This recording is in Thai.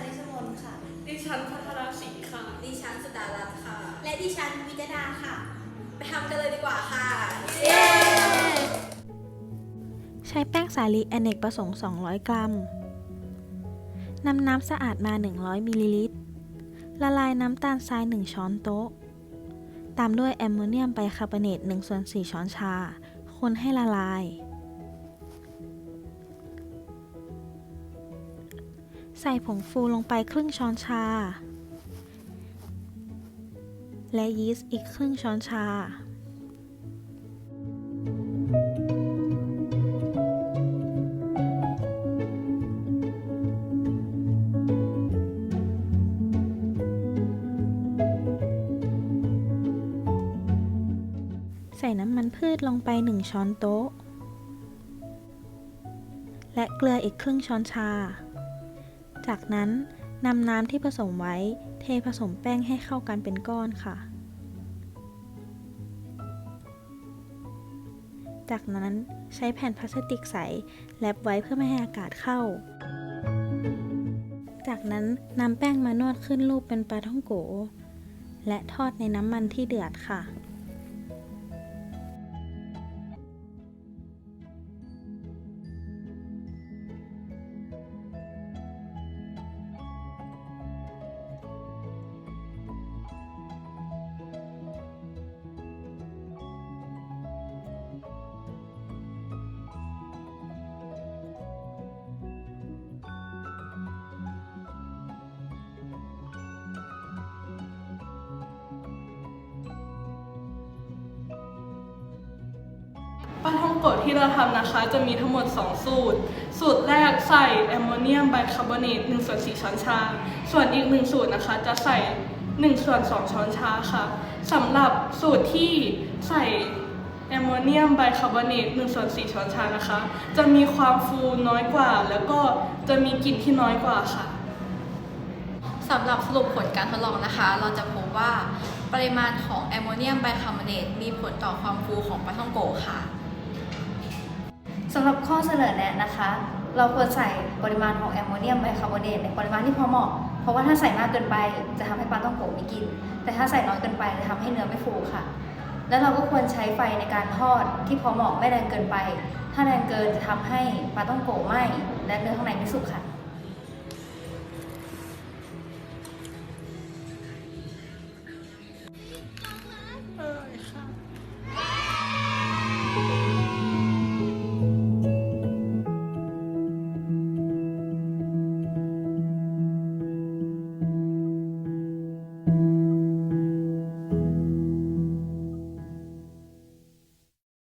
นนิชมนค่ะ ดิฉันพัทรศรีค่ะ ดิฉันสุดารัตน์ค่ะ และดิฉันวิจดาค่ะ ไปทำกันเลยดีกว่าค่ะใช้แป้งสาลีอเนกประสงค์ 200 กรัมนำน้ำสะอาดมา 100 มิลลิลิตร ละลายน้ำตาลทราย 1 ช้อนโต๊ะ ตามด้วยแอมโมเนียมไบคาร์บอเนต1ส่วน4ช้อนชา คนให้ละลาย ใส่ผงฟูลงไปครึ่งช้อนชา และยีสต์อีกครึ่งช้อนชา ใส่น้ำมันพืชลงไป1ช้อนโต๊ะ และเกลืออีกครึ่งช้อนชา จากนั้นนำน้ำที่ผสมไว้ เทผสมแป้งให้เข้ากันเป็นก้อนค่ะ จากนั้นใช้แผ่นพลาสติกใสแลบไว้เพื่อไม่ให้อากาศเข้า จากนั้นนำแป้งมานวดขึ้นรูปเป็นปลาท่องโก และทอดในน้ำมันที่เดือดค่ะ โกะที่เราทำนะคะ จะมีทั้งหมด 2 สูตร สูตรแรกใส่แอมโมเนียมไบคาร์บอเนต1ส่วน4ช้อนชา ส่วนอีก 1 สูตรนะคะ จะใส่ 1 ส่วน 2 ช้อนชาค่ะสำหรับสูตรที่ใส่แอมโมเนียมไบคาร์บอเนต1ส่วน4ช้อนชานะคะ จะมีความฟูน้อยกว่า แล้วก็จะมีกลิ่นที่น้อยกว่าค่ะสำหรับสรุปผลการทดลองนะคะ เราจะพบว่าปริมาณของแอมโมเนียมไบคาร์บอเนตมีผลต่อความฟูของปลาท่องโกค่ะ สำหรับข้อเสนอแนะนะคะ เราควรใส่ปริมาณของแอมโมเนียมไบคาร์บอเนตในปริมาณที่พอเหมาะ เพราะว่าถ้าใส่มากเกินไปจะทำให้ปลาต้องโกะไม่กิน แต่ถ้าใส่น้อยเกินไปจะทำให้เนื้อไม่ฟูค่ะ แล้วเราก็ควรใช้ไฟในการทอดที่พอเหมาะไม่แรงเกินไป ถ้าแรงเกินจะทำให้ปลาต้องโกะไหมและเนื้อข้างในไม่สุกค่ะ